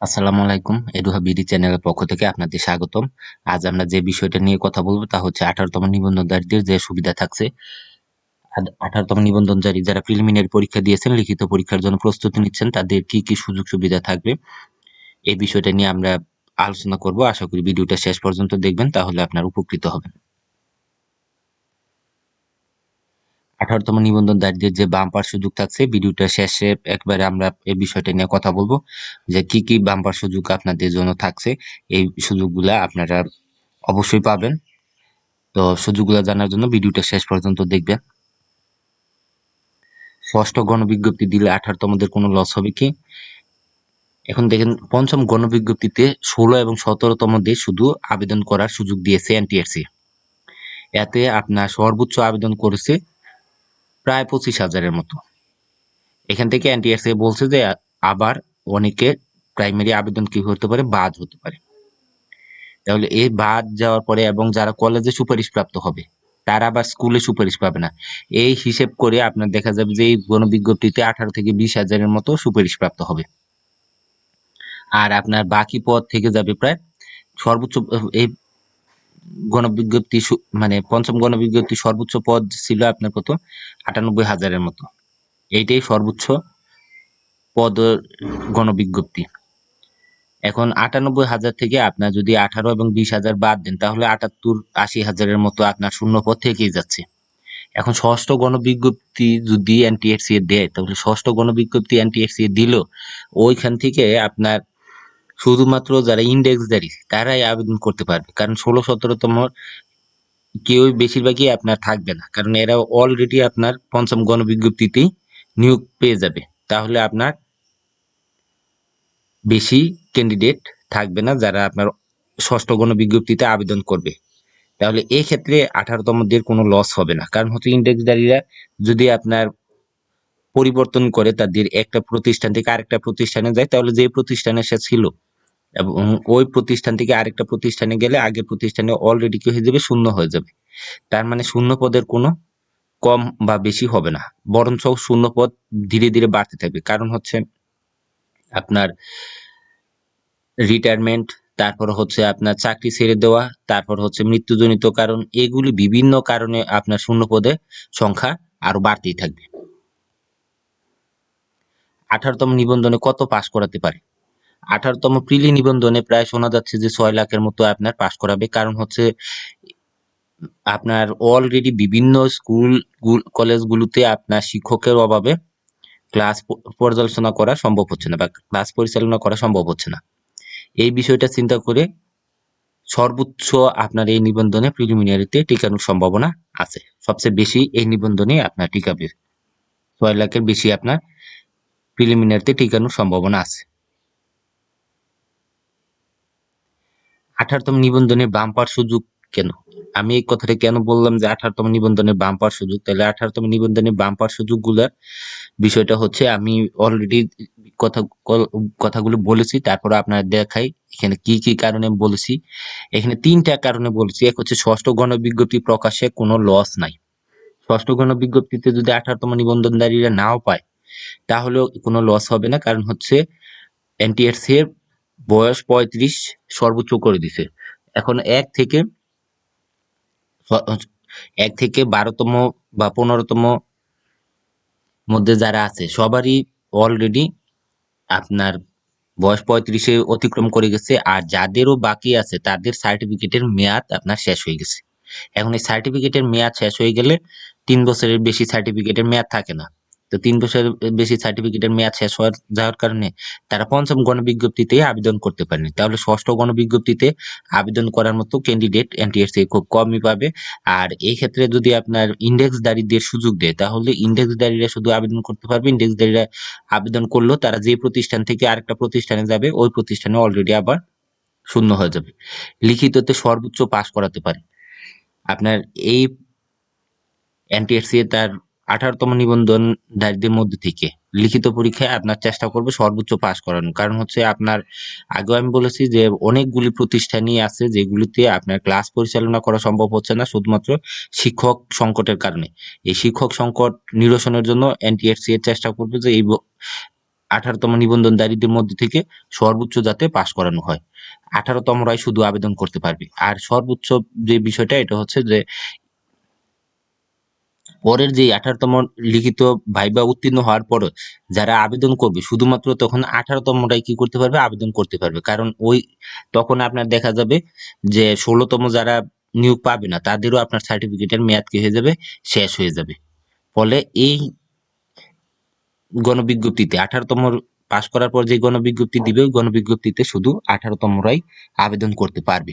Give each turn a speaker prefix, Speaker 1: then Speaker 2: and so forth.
Speaker 1: আসসালামু আলাইকুম, এডুহা বিডি চ্যানেলের পক্ষ থেকে আপনাদের স্বাগতম। আজ আমরা যে বিষয়টা নিয়ে কথা বলব তা হচ্ছে আঠারোতম নিবন্ধনকারীদের যে সুবিধা থাকছে। আঠারোতম নিবন্ধনকারী যারা প্রিলিমিনারি পরীক্ষা দিয়েছেন, লিখিত পরীক্ষার জন্য প্রস্তুতি নিচ্ছেন, তাদের কি কি সুযোগ সুবিধা থাকবে? এই বিষয়টা নিয়ে আমরা আলোচনা করব। আশা করি ভিডিওটা শেষ পর্যন্ত দেখবেন, তাহলে আপনার উপকৃত হবেন। আঠারোতম নিবন্ধন নিবন্ধনকারীদের যে বাম্পার সুযোগ থাকছে, ভিডিওটা শেষে একবারে আমরা এই বিষয়টা নিয়ে কথা বলব, যে কি কি বাম্পার সুযোগ আপনাদের জন্য থাকছে, এই সুযোগগুলা আপনারা অবশ্যই পাবেন। তো সুযোগগুলো জানার জন্য ভিডিওটা শেষ পর্যন্ত দেখবেন। ষষ্ঠ গণবিজ্ঞপ্তি দিলে আঠারোতমদের কোনো লস হবে কি? এখন দেখেন, পঞ্চম গণবিজ্ঞপ্তিতে ষোলো এবং সতেরোতমদের শুধু আবেদন করার সুযোগ দিয়েছে এনটিআরসি। এতে আপনার সর্বোচ্চ আবেদন করেছে প্রায় পঁচিশ হাজারের মতো। এখান থেকে এনটিআরসি বলছে যে, আবার অনেকে প্রাইমারি আবেদন কি হতে পারে? বাদ হতে পারে। তাহলে এই বাদ যাওয়ার পরে এবং যারা কলেজে সুপারিশ প্রাপ্ত হবে, তারা আবার স্কুলে সুপারিশ পাবে না। এই হিসেব করে আপনার দেখা যাবে যে, এই গণবিজ্ঞপ্তিতে আঠারো থেকে বিশ হাজারের মতো সুপারিশ প্রাপ্ত হবে। আর আপনার বাকি পদ থেকে যাবে প্রায় সর্বোচ্চ, এই গণবিজ্ঞপ্তি মানে পঞ্চম গণবিজ্ঞপ্তি সর্বোচ্চ পদ ছিল আপনার কত? আটানব্বই হাজারের মতো। এইটাই সর্বোচ্চ পদ গণবিজ্ঞপ্তি। এখন আটানব্বই হাজার থেকে আপনার যদি আঠারো এবং বিশ হাজার বাদ দেন, তাহলে আটাত্তর আশি হাজারের মতো আপনার শূন্য পদ থেকেই যাচ্ছে। এখন ষষ্ঠ গণবিজ্ঞপ্তি যদি এনটিএসসি দেয়, তাহলে ষষ্ঠ গণবিজ্ঞপ্তি এনটিএসসি দিল, ওইখান থেকে আপনার শুধুমাত্র যারা ইন্ডেক্সধারী, তারাই আবেদন করতে পারবে। কারণ ষোলো, সতেরোতম কেউ বেশিরভাগই আপনার থাকবে না। কারণ এরা অলরেডি আপনার পঞ্চম গণবিজ্ঞপ্তিতেই নিয়োগ পেয়ে যাবে। তাহলে আপনার বেশি ক্যান্ডিডেট থাকবে না যারা আপনার ষষ্ঠ গণবিজ্ঞপ্তিতে আবেদন করবে। তাহলে এই ক্ষেত্রে আঠারোতমদের কোনো লস হবে না। কারণ হচ্ছে ইন্ডেক্সধারীরা যদি আপনার পরিবর্তন করে তাদের একটা প্রতিষ্ঠান থেকে আরেকটা প্রতিষ্ঠানে যায়, তাহলে যে প্রতিষ্ঠানে সে ছিল এবং ওই প্রতিষ্ঠান থেকে আরেকটা প্রতিষ্ঠানে গেলে আগের প্রতিষ্ঠানে অলরেডি কি হয়ে যাবে? শূন্য হয়ে যাবে। তার মানে শূন্য পদের কোনো কম বা বেশি হবে না। বরঞ্চ শূন্য পদ ধীরে ধীরে বাড়তে থাকবে। কারণ হচ্ছে আপনার রিটায়ারমেন্ট তারপর হচ্ছে আপনার চাকরি ছেড়ে দেওয়া, তারপর হচ্ছে মৃত্যুজনিত কারণ, এগুলি বিভিন্ন কারণে আপনার শূন্য পদে সংখ্যা আরও বাড়তেই থাকবে। আঠারোতম নিবন্ধনে কত পাশ করাতে পারে? আঠারোতম প্রিলি নিবন্ধনে প্রায় শোনা যাচ্ছে যে ছয় লাখের মতো আপনার পাশ করাবে। কারণ হচ্ছে, আপনার অলরেডি বিভিন্ন স্কুল কলেজগুলোতে আপনার শিক্ষকের অভাবে ক্লাস পর্যালোচনা করা সম্ভব হচ্ছে না বা ক্লাস পরিচালনা করা সম্ভব হচ্ছে না। এই বিষয়টা চিন্তা করে সর্বোচ্চ আপনার এই নিবন্ধনে প্রিলিমিনারিতে টিকানোর সম্ভাবনা আছে। সবচেয়ে বেশি এই নিবন্ধনে আপনার টিকাবে। ছয় লাখের বেশি আপনার প্রিলিমিনারিতে টিকানোর সম্ভাবনা আছে। আঠারোতম নিবন্ধনে বাম্পার সুযোগ কেন? আমি এই কথাটা কেন বললাম যে আঠারোতম নিবন্ধনে বাম্পার সুযোগ? তাহলে আঠারোতম নিবন্ধনে বাম্পার সুযোগগুলোর বিষয়টা হচ্ছে আমি অলরেডি কথা কথাগুলো বলেছি, তারপরে আপনার দেখাই এখানে কি কি কারণে বলেছি। এখানে তিনটা কারণে বলেছি। এক হচ্ছে ষষ্ঠ গণবিজ্ঞপ্তি প্রকাশে কোনো লস নাই। ষষ্ঠ গণবিজ্ঞপ্তিতে যদি আঠারোতম নিবন্ধনদারীরা নাও পায়, তাহলেও কোনো লস হবে না। কারণ হচ্ছে এনটিআরসি এর বয়স পঁয়ত্রিশ সর্বোচ্চ করে দিছে। এখন এক থেকে এক থেকে বারোতম বা পনেরোতম মধ্যে যারা আছে, সবারই অলরেডি আপনার বয়স পঁয়ত্রিশে অতিক্রম করে গেছে। আর যাদেরও বাকি আছে, তাদের সার্টিফিকেটের মেয়াদ আপনার শেষ হয়ে গেছে। এখন এই সার্টিফিকেটের মেয়াদ শেষ হয়ে গেলে তিন বছরের বেশি সার্টিফিকেটের মেয়াদ থাকে না। তো তিন বছর বেশি সার্টিফিকেটের মেয়াদ শেষ হওয়ার, যাওয়ার কারণে তারা পঞ্চম গণবিজ্ঞপ্তিতে আবেদন করতে পারেনি। তাহলে ষষ্ঠ গণবিজ্ঞপ্তিতে আবেদন করার মতো ক্যান্ডিডেট এনটিএসসি খুব কমই পাবে। আর এই ক্ষেত্রে যদি আপনার ইন্ডেক্সদারীদের সুযোগ দেয়, তাহলে ইন্ডেক্সদারীরা শুধু আবেদন করতে পারবে ইন্ডেক্সদারীরা আবেদন করলেও তারা যে প্রতিষ্ঠান থেকে আরেকটা প্রতিষ্ঠানে যাবে, ওই প্রতিষ্ঠানে অলরেডি আবার শূন্য হয়ে যাবে। লিখিততে সর্বোচ্চ পাশ করাতে পারে। আপনার এই এনটিএসসি তার আঠারোতম নিবন্ধন নিবন্ধনধারীদের মধ্যে থেকে। লিখিত পরীক্ষায় আপনার চেষ্টা করবে সর্বোচ্চ পাশ করানো কারণ হচ্ছে আপনার, আগেও আমি বলেছি যে অনেকগুলি প্রতিষ্ঠানই আছে যেগুলিতে আপনার ক্লাস পরিচালনা করা সম্ভব হচ্ছে না শুধুমাত্র শিক্ষক সংকটের কারণে। এই শিক্ষক সংকট নিরসনের জন্য এনটিএসসি এর চেষ্টা করবে যে এই আঠারোতম নিবন্ধন নিবন্ধনধারীদের মধ্যে থেকে সর্বোচ্চ যাতে পাশ করানো হয়। আঠারোতমরাই শুধু আবেদন করতে পারবে। আর সর্বোচ্চ যে বিষয়টা, এটা হচ্ছে যে পরের যে আঠারোতম লিখিত ভাইবা উত্তীর্ণ হওয়ার পর যারা আবেদন করবে, শুধুমাত্র তখন আঠারোতমটাই কি করতে পারবে? আবেদন করতে পারবে। কারণ ওই তখন আপনার দেখা যাবে যে ষোলোতম যারা নিয়োগ পাবে না, তাদেরও আপনার সার্টিফিকেটের মেয়াদ কি হয়ে যাবে? শেষ হয়ে যাবে। ফলে এই গণবিজ্ঞপ্তিতে, আঠারোতম পাশ করার পর যে গণবিজ্ঞপ্তি দিবে গণবিজ্ঞপ্তিতে শুধু আঠারোতমরাই আবেদন করতে পারবে।